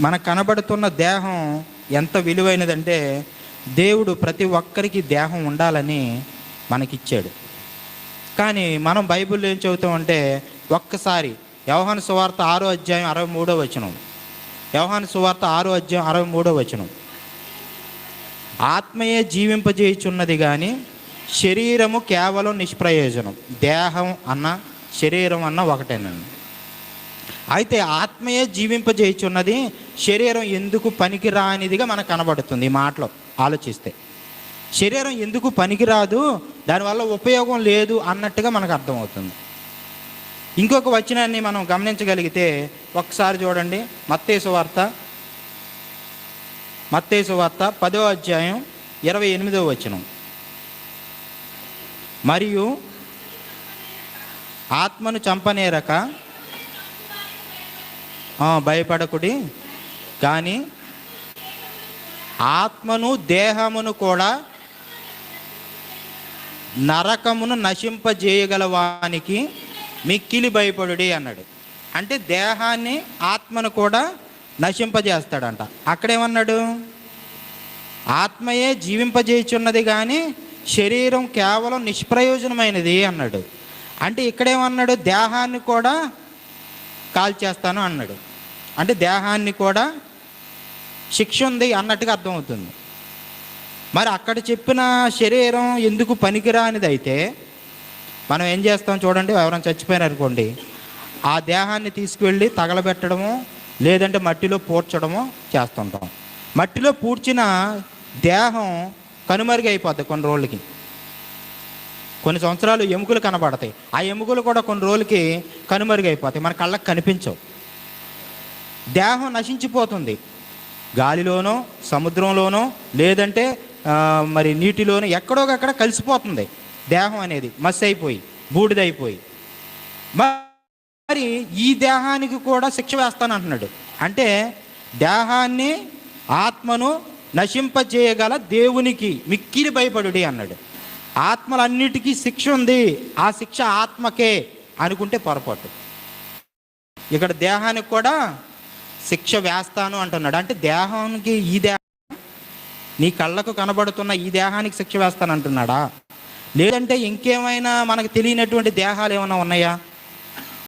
మనకు కనబడుతున్న దేహం ఎంత విలువైనదంటే దేవుడు ప్రతి ఒక్కరికి దేహం ఉండాలని మనకిచ్చాడు. కానీ మనం బైబిల్లో ఏం చదువుతామంటే ఒక్కసారి యవహాన్ సువార్త ఆరో అధ్యాయం అరవై మూడో వచనం. యవహాన్ సువార్త ఆరో అధ్యాయం అరవై మూడో వచనం. ఆత్మయే జీవింపజేయుచున్నది కానీ శరీరము కేవలం నిష్ప్రయోజనం. దేహం అన్న శరీరం అన్న ఒకటేనండి. అయితే ఆత్మయే జీవింపజేయుచున్నది శరీరం ఎందుకు పనికిరానిదిగా మనకు కనబడుతుంది ఈ మాటలో ఆలోచిస్తే. శరీరం ఎందుకు పనికిరాదు దానివల్ల ఉపయోగం లేదు అన్నట్టుగా మనకు అర్థమవుతుంది. ఇంకొక వచనాన్ని మనం గమనించగలిగితే ఒకసారి చూడండి మత్తేసు వార్త. మత్తేసు వార్త పదో అధ్యాయం ఇరవై ఎనిమిదో వచనం. మరియు ఆత్మను చంపనేరక భయపడకుడి. కానీ ఆత్మను దేహమును కూడా నరకమును నశింపజేయగల వానికి మిక్కిలి భయపడుడి అన్నాడు. అంటే దేహాన్ని ఆత్మను కూడా నశింపజేస్తాడంట. అక్కడేమన్నాడు? ఆత్మయే జీవింపజేయుచున్నది కానీ శరీరం కేవలం నిష్ప్రయోజనమైనది అన్నాడు. అంటే ఇక్కడేమన్నాడు? దేహాన్ని కూడా కాల్చేస్తాను అన్నాడు. అంటే దేహాన్ని కూడా శిక్ష ఉంది అన్నట్టుగా అర్థమవుతుంది. మరి అక్కడ చెప్పిన శరీరం ఎందుకు పనికిరానిది అయితే మనం ఏం చేస్తాం చూడండి ఎవరైనా చచ్చిపోయారనుకోండి ఆ దేహాన్ని తీసుకువెళ్ళి తగలబెట్టడము లేదంటే మట్టిలో పూడ్చడము చేస్తుంటాం. మట్టిలో పూడ్చిన దేహం కనుమరుగు అయిపోద్ది కొన్ని రోజులకి. కొన్ని సంవత్సరాలు ఎముకలు కనబడతాయి. ఆ ఎముకలు కూడా కొన్ని రోజులకి కనుమరుగు అయిపోతాయి. మన కళ్ళకు కనిపించవు. దేహం నశించిపోతుంది. గాలిలోనో సముద్రంలోనో లేదంటే మరి నీటిలోనో ఎక్కడో అక్కడ కలిసిపోతుంది. దేహం అనేది మస్ అయిపోయి బూడిదైపోయి మరి ఈ దేహానికి కూడా శిక్ష వేస్తాను అంటున్నాడు అంటే దేహాన్ని ఆత్మను నశింపజేయగల దేవునికి మిక్కిలి భయపడుడి అన్నాడు. ఆత్మలన్నిటికీ శిక్ష ఉంది. ఆ శిక్ష ఆత్మకే అనుకుంటే పొరపాటు. ఇక్కడ దేహానికి కూడా శిక్ష వేస్తాను అంటున్నాడు. అంటే దేహానికి ఈ దేహం నీ కళ్ళకు కనబడుతున్న ఈ దేహానికి శిక్ష వేస్తాను అంటున్నాడా లేదంటే ఇంకేమైనా మనకు తెలియనటువంటి దేహాలు ఏమైనా ఉన్నాయా?